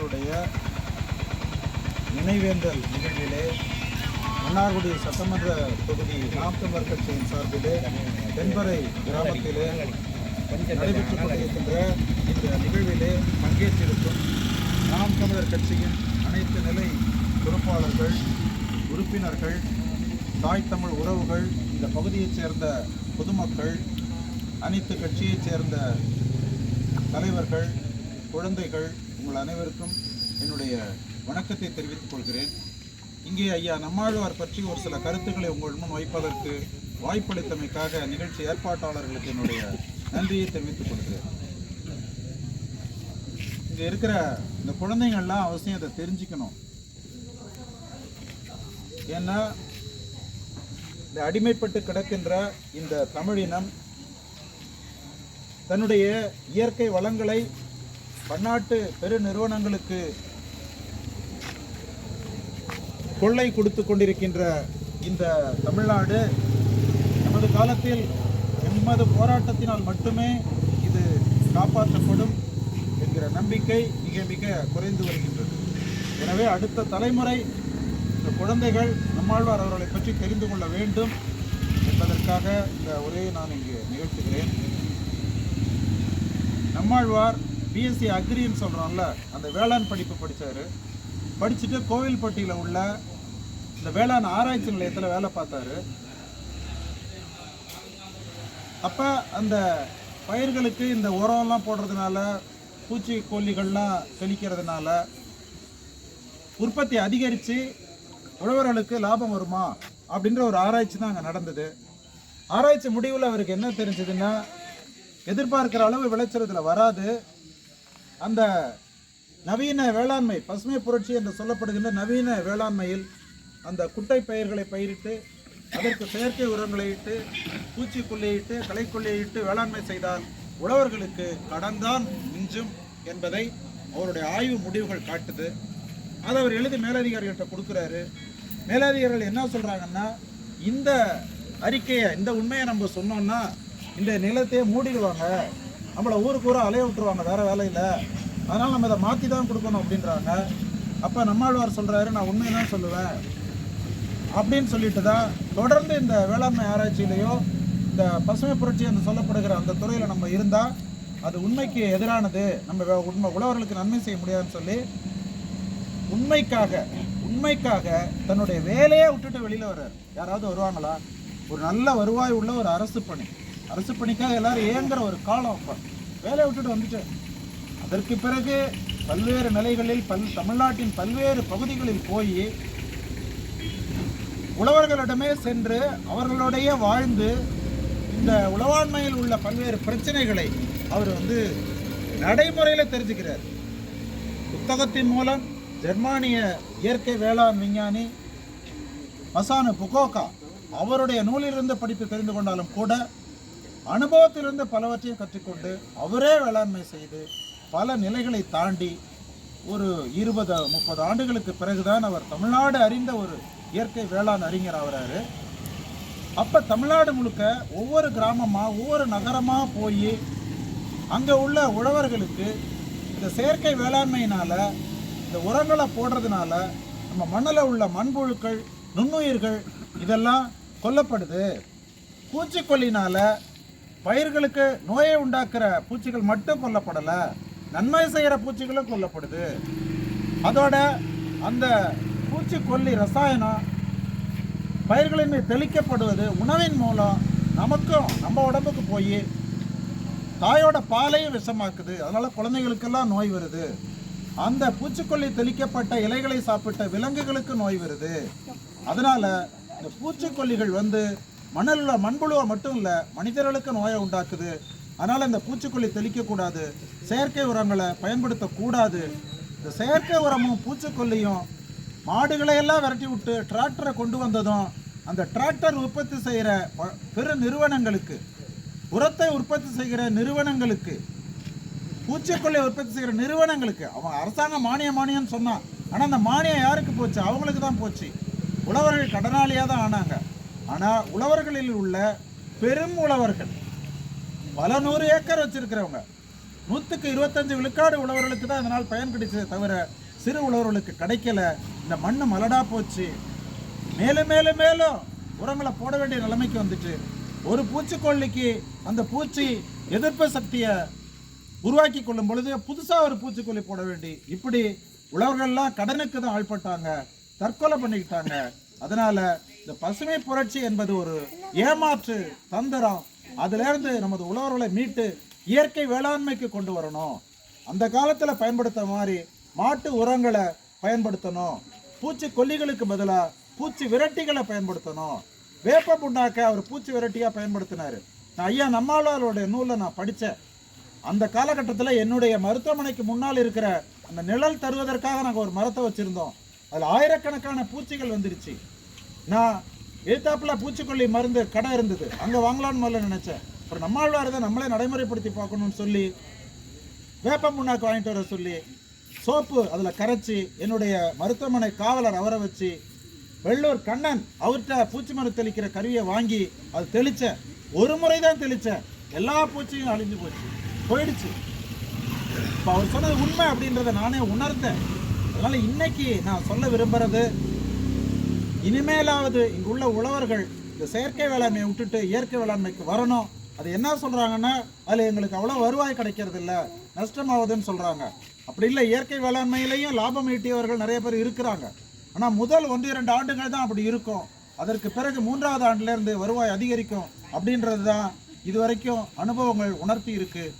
அவர்களுடைய நினைவேந்தல் நிகழ்விலே மன்னார்குடி சட்டமன்ற தொகுதி நாம் தமிழர் கட்சியின் சார்பிலே தென்பறை கிராமத்திலே நடைபெற்றுக் கொண்டிருக்கின்ற இந்த நிகழ்விலே பங்கேற்றிருக்கும் நாம் தமிழர் கட்சியின் அனைத்து நிலை பொறுப்பாளர்கள் உறுப்பினர்கள் தாய் தமிழ் உறவுகள் இந்த பகுதியைச் சேர்ந்த பொதுமக்கள் அனைத்து கட்சியைச் சேர்ந்த தலைவர்கள் குழந்தைகள் உங்கள் அனைவருக்கும் என்னுடைய வணக்கத்தை தெரிவித்துக் கொள்கிறேன். இங்கே ஐயா நம்மாழ்வார் பற்றி ஒரு சில கருத்துக்களை உங்கள் முன் வைப்பதற்கு வாய்ப்பளித்தமைக்காக நிகழ்ச்சி ஏற்பாட்டாளர்களுக்கு என்னுடைய நன்றியை தெரிவித்துக் கொள்கிறேன். இங்கே இருக்கிற இந்த குழந்தைங்கள்லாம் அவசியம் அதை தெரிஞ்சுக்கணும். ஏன்னா இந்த அடிமைப்பட்டு கிடக்கின்ற இந்த தமிழினம் தன்னுடைய இயற்கை வளங்களை பன்னாட்டு பெருநிறுவனங்களுக்கு கொள்ளை கொடுத்து கொண்டிருக்கின்ற இந்த தமிழ்நாடு நமது காலத்தில் எமது போராட்டத்தினால் மட்டுமே இது காப்பாற்றப்படும் என்கிற நம்பிக்கை மிக மிக குறைந்து வருகின்றது. எனவே அடுத்த தலைமுறை இந்த குழந்தைகள் நம்மாழ்வார் அவர்களை பற்றி தெரிந்து கொள்ள வேண்டும் என்பதற்காக இந்த உரையை நான் இங்கு நிகழ்த்துகிறேன். நம்மாழ்வார் பிஎஸ்சி அக்ரின்னு சொல்கிறோம்ல அந்த வேளாண் படிப்பு படித்தார் படிச்சுட்டு கோவில்பட்டியில் உள்ள இந்த வேளாண் ஆராய்ச்சி நிலையத்தில் வேலை பார்த்தாரு. அப்போ அந்த பயிர்களுக்கு இந்த உரம்லாம் போடுறதுனால பூச்சிக்கொல்லிகள்லாம் தெளிக்கிறதுனால உற்பத்தி அதிகரித்து உழவர்களுக்கு லாபம் வருமா அப்படின்ற ஒரு ஆராய்ச்சி தான் அங்கே நடந்தது. ஆராய்ச்சி முடிவில் அவருக்கு என்ன தெரிஞ்சதுன்னா எதிர்பார்க்குற அளவு விளைச்சல் இதில் வராது. அந்த நவீன வேளாண்மை பசுமை புரட்சி என்று சொல்லப்படுகின்ற நவீன வேளாண்மையில் அந்த குட்டை பயிர்களை பயிரிட்டு அதற்கு செயற்கை உரங்களை இட்டு பூச்சிக்கொல்லியை இட்டு வேளாண்மை செய்தால் உழவர்களுக்கு கடன்தான் மிஞ்சும் என்பதை அவருடைய ஆய்வு முடிவுகள் காட்டுது. அதை அவர் எழுதி மேலதிகாரிகள்கிட்ட கொடுக்குறாரு. மேலதிகாரிகள் என்ன சொல்கிறாங்கன்னா இந்த அறிக்கையை இந்த உண்மையை நம்ம சொன்னோம்னா இந்த நிலத்தையே மூடிடுவாங்க. நம்மளை ஊருக்கு ஊராக அலைய விட்டுருவாங்க வேறு வேலையில். அதனால் நம்ம இதை மாற்றி தான் கொடுக்கணும் அப்படின்றாங்க. அப்போ நம்மாழ்வார் சொல்கிறாரு நான் உண்மை தான் சொல்லுவேன் அப்படின்னு சொல்லிட்டு தான் தொடர்ந்து இந்த வேளாண்மை ஆராய்ச்சியிலையோ இந்த பசுமை புரட்சி என்று சொல்லப்படுகிற அந்த துறையில் நம்ம இருந்தால் அது உண்மைக்கு எதிரானது. நம்ம உண்மை உழவர்களுக்கு நன்மை செய்ய முடியாதுன்னு சொல்லி உண்மைக்காக உண்மைக்காக தன்னுடைய வேலையே விட்டுட்டு வெளியில் வர்றார். யாராவது வருவாங்களா? ஒரு நல்ல வருவாய் உள்ள ஒரு அரசு பணி. அரசு பணிக்காக எல்லாரும் ஏங்குற ஒரு காலம் அப்போ. வேலையை விட்டுட்டு வந்துட்டேன். அதற்கு பிறகு பல்வேறு நிலைகளில் பல் தமிழ்நாட்டின் பல்வேறு பகுதிகளில் போய் உழவர்களிடமே சென்று அவர்களுடைய வாழ்ந்து இந்த உளவாண்மையில் உள்ள பல்வேறு பிரச்சனைகளை அவர் வந்து நடைமுறையில் தெரிஞ்சுக்கிறார். புத்தகத்தின் மூலம் ஜெர்மானிய இயற்கை வேளாண் விஞ்ஞானி மசானு புகோகா அவருடைய நூலிலிருந்து படித்து தெரிந்து கொண்டாலும் கூட அனுபவத்திலிருந்து பலவற்றையும் கற்றுக்கொண்டு அவரே வேளாண்மை செய்து பல நிலைகளை தாண்டி ஒரு இருபது முப்பது ஆண்டுகளுக்கு பிறகுதான் அவர் தமிழ்நாடு அறிந்த ஒரு இயற்கை வேளாண் அறிஞர் ஆகிறாரு. அப்போ தமிழ்நாடு முழுக்க ஒவ்வொரு கிராமமாக ஒவ்வொரு நகரமாக போய் அங்கே உள்ள உழவர்களுக்கு இந்த செயற்கை வேளாண்மையினால் இந்த உரங்களை போடுறதுனால நம்ம மண்ணில் உள்ள மண்புழுக்கள் நுண்ணுயிர்கள் இதெல்லாம் கொல்லப்படுது. பூச்சிக்கொல்லினால் பயிர்களுக்கு நோயை உண்டாக்குற பூச்சிகள் மட்டும் கொல்லப்படலை நன்மை செய்கிற பூச்சிகளும் கொல்லப்படுது. அதோட அந்த பூச்சிக்கொல்லி ரசாயனம் பயிர்களின் மீது தெளிக்கப்படுவது உணவின் மூலம் நமக்கும் நம்ம உடம்புக்கு போய் தாயோட பாலையும் விஷமாக்குது. அதனால் குழந்தைகளுக்கெல்லாம் நோய் வருது. அந்த பூச்சிக்கொல்லி தெளிக்கப்பட்ட இலைகளை சாப்பிட்ட விலங்குகளுக்கு நோய் வருது. அதனால் இந்த பூச்சிக்கொல்லிகள் வந்து மண்ணில் உள்ள மண்புழுவை மட்டும் இல்லை மனிதர்களுக்கு நோயை உண்டாக்குது. அதனால் இந்த பூச்சிக்கொல்லி தெளிக்கக்கூடாது. செயற்கை உரங்களை பயன்படுத்தக்கூடாது. இந்த செயற்கை உரமும் பூச்சிக்கொல்லியும் மாடுகளையெல்லாம் விரட்டி விட்டு டிராக்டரை கொண்டு வந்ததும் அந்த டிராக்டர் உற்பத்தி செய்கிற ப- பெரு நிறுவனங்களுக்கு உரத்தை உற்பத்தி செய்கிற நிறுவனங்களுக்கு பூச்சிக்கொல்லை உற்பத்தி செய்கிற நிறுவனங்களுக்கு அவன் அரசாங்கம் மானியம் மானியம்னு சொன்னான். ஆனால் அந்த மானியம் யாருக்கு போச்சு? அவங்களுக்கு தான் போச்சு. உழவர்கள் கடனாளியாக தான் ஆனாங்க. ஆனால் உழவர்களில் உள்ள பெரும் உழவர்கள் பல நூறு ஏக்கர் வச்சிருக்கிறவங்க நூற்றுக்கு இருபத்தஞ்சு விழுக்காடு உழவர்களுக்கு தான் இதனால் பயன் கிடைச்சதே தவிர சிறு உழவர்களுக்கு கிடைக்கல. இந்த மண் மலடா போச்சு. மேலும் மேலும் மேலும் உரங்களை போட வேண்டிய நிலைமைக்கு வந்துட்டு ஒரு பூச்சிக்கொல்லிக்கு அந்த பூச்சி எதிர்ப்பு சக்தியை உருவாக்கி கொள்ளும் பொழுது புதுசாக ஒரு பூச்சிக்கொல்லி போட வேண்டி இப்படி உழவர்கள்லாம் கடனுக்கு தான் ஆள்பட்டாங்க தற்கொலை பண்ணிக்கிட்டாங்க. அதனால இந்த பசுமை புரட்சி என்பது ஒரு ஏமாற்று தந்திரம். அதிலிருந்து நமது உழவர்களை மீட்டு இயற்கை வேளாண்மைக்கு கொண்டு வரணும். அந்த காலத்தில் பயன்படுத்த மாதிரி மாட்டு உரங்களை பயன்படுத்தணும். பூச்சி கொல்லிகளுக்கு பதிலாக பூச்சி விரட்டிகளை பயன்படுத்தணும். வேப்ப புண்ணாக்க அவர் பூச்சி விரட்டியாக பயன்படுத்தினார். நான் ஐயா நம்மாழ்வாரோட நூலில் நான் படித்தேன் அந்த காலகட்டத்தில் என்னுடைய மருத்துவமனைக்கு முன்னால் இருக்கிற அந்த நிழல் தருவதற்காக நாங்கள் ஒரு மரத்தை வச்சுருந்தோம். அதில் ஆயிரக்கணக்கான பூச்சிகள் வந்துருச்சு. நான் எழுத்தாப்பில் பூச்சிக்கொல்லி மருந்து கடை இருந்தது. அங்கே வாங்கலாம்னு முதல்ல நினச்சேன். அப்புறம் நம்மாழ்வார் தான் நம்மளே நடைமுறைப்படுத்தி பார்க்கணும்னு சொல்லி வேப்ப முன்னாக்கு வாங்கிட்டு வர சொல்லி சோப்பு அதில் கரைச்சி என்னுடைய மருத்துவமனை காவலர் அவரை வச்சு வெள்ளூர் கண்ணன் அவர்கிட்ட பூச்சி மருந்து தெளிக்கிற கருவியை வாங்கி அது தெளித்தேன் ஒரு முறை தான் தெளித்தேன் எல்லா பூச்சியும் அழிஞ்சு போச்சு. போயிடுச்சு. இப்போ அவர் சொன்னது உண்மை அப்படின்றத நானே உணர்ந்தேன். அதனால் இன்னைக்கு நான் சொல்ல விரும்புறது இனிமேலாவது இங்குள்ள உழவர்கள் இந்த செயற்கை வேளாண்மையை விட்டுட்டு இயற்கை வேளாண்மைக்கு வரணும். அது என்ன சொல்கிறாங்கன்னா அதில் எங்களுக்கு அவ்வளோ வருவாய் கிடைக்கிறது இல்லை நஷ்டமாகுதுன்னு சொல்கிறாங்க அப்படி இல்லை இயற்கை வேளாண்மையிலையும் லாபம் ஈட்டியவர்கள் நிறைய பேர் இருக்கிறாங்க. ஆனால் முதல் ஒன்று இரண்டு ஆண்டுகள் தான் அப்படி இருக்கும். அதற்கு பிறகு மூன்றாவது ஆண்டுலேருந்து வருவாய் அதிகரிக்கும் அப்படின்றது தான் இதுவரைக்கும் அனுபவங்கள் உணர்த்தி இருக்குது